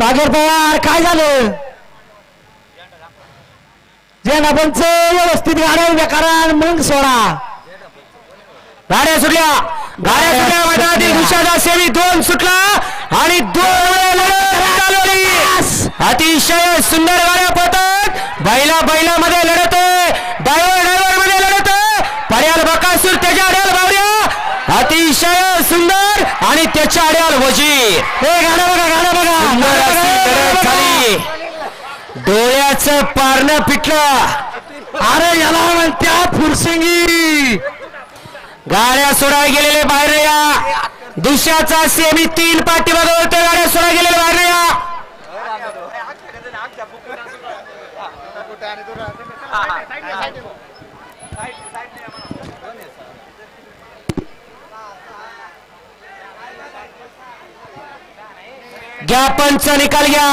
सागर पवार काय झालं? जे पंच व्यवस्थित गाड्या उभ्या करा आणि मग सोडा. गाड्या सुटल्या. गाड्या सुटल्या मैदानातील दुसऱ्या सेमी दोन सुटला आणि दोन लढत अतिशय सुंदर गाड्या पळतात. बैला बैलामध्ये लढत आहे. ड्रायव्हर ड्रायव्हरमध्ये लढत आहे. पर्याल बकासूर त्याच्या अड्याल बावऱ्या अतिशय सुंदर आणि त्याच्या अड्याल वजी हे गाड्या बघा गाड्या बघा. डोळ्याचं पारण्या पिटला अरे याला म्हणत्या फुरसिंगी. गाड्या सोडा गेलेले बाहेर या दुसऱ्याचा सेमी तीन पाठी बघवतोय गाड्या सोडा गेलेले बाहेर या घ्या पंच निकाल घ्या.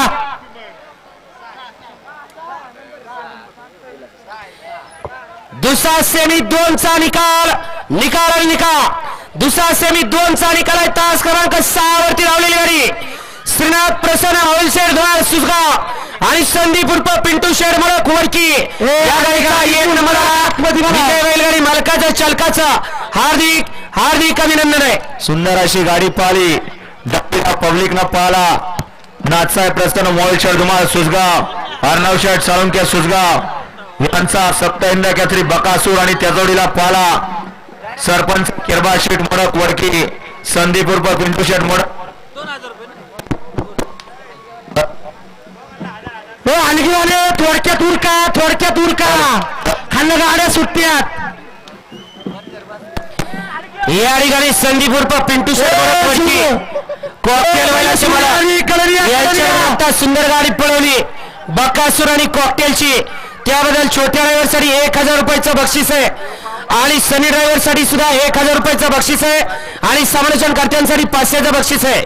दुसरा सेमी दोनचा निकाल. निकाल आणि निकाल. दुसरा सेमी दोनचा निकाल आहे. तास क्रमांक सहा वरती लावलेली गाडी. श्रीनाथ प्रसन्न होलसेल धुळा सुसगाव आणि संदीप उर्फ पिंटू शेड मळक वरकी या गाडीचा एक नंबर आतमध्ये बघा. विजय बैलगाडी मालकाच्या चालकाचा. हार्दिक हार्दिक अभिनंदन आहे. सुंदर अशी गाडी पाहिली. डब्बीला पब्लिक न पाहला. नाथसाहेब प्रसन्न मोबाईल शेड धुमाळ सुसगाव अर्णव शेठ साळुंक्या सुसगाव यांचा सप्त इंड कॅथरी बकासूर आणि त्याजोडीला पाला. सरपंच किरबा शेठ मोडक वडकी संदीप उर्फ पिंटू शेठ मोडक. हो आणखी आले थोडक्यात उरका थोडक्यात उरका खाल्लं गाड्या सुटत्यात या ठिकाणी संदीप उर्फ पिंटू शेड मळक वरकी कॉकटेल आता सुंदर गाडी पळवली. बकासूर आणि कॉकटेलची त्याबद्दल छोट्या ड्रायव्हरसाठी एक हजार रुपयाचं बक्षीस आहे. आणि सनी ड्रायव्हरसाठी सुद्धा एक हजार रुपयाचं बक्षीस आहे. आणि समालोचनकर्त्यांसाठी पाचशेचं बक्षीस आहे.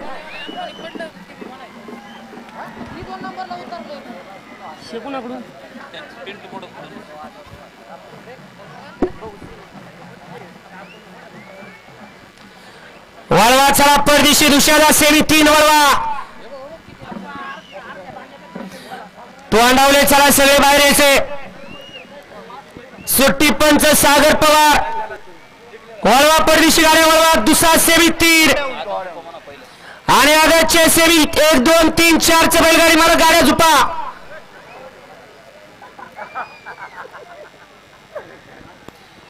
वळवा चला परदेशी दुसऱ्याला सेमी तीन वळवा. तोंडावले चला सगळे बाहेर यायचे. सुट्टी पंच सागर पवार. वळवा परदेशी गाडी वळवा दुसरा सेवी तीर आणि आगाचे सेवी एक दोन तीन चारच्या बैलगाडी मला गाड्या झुपा.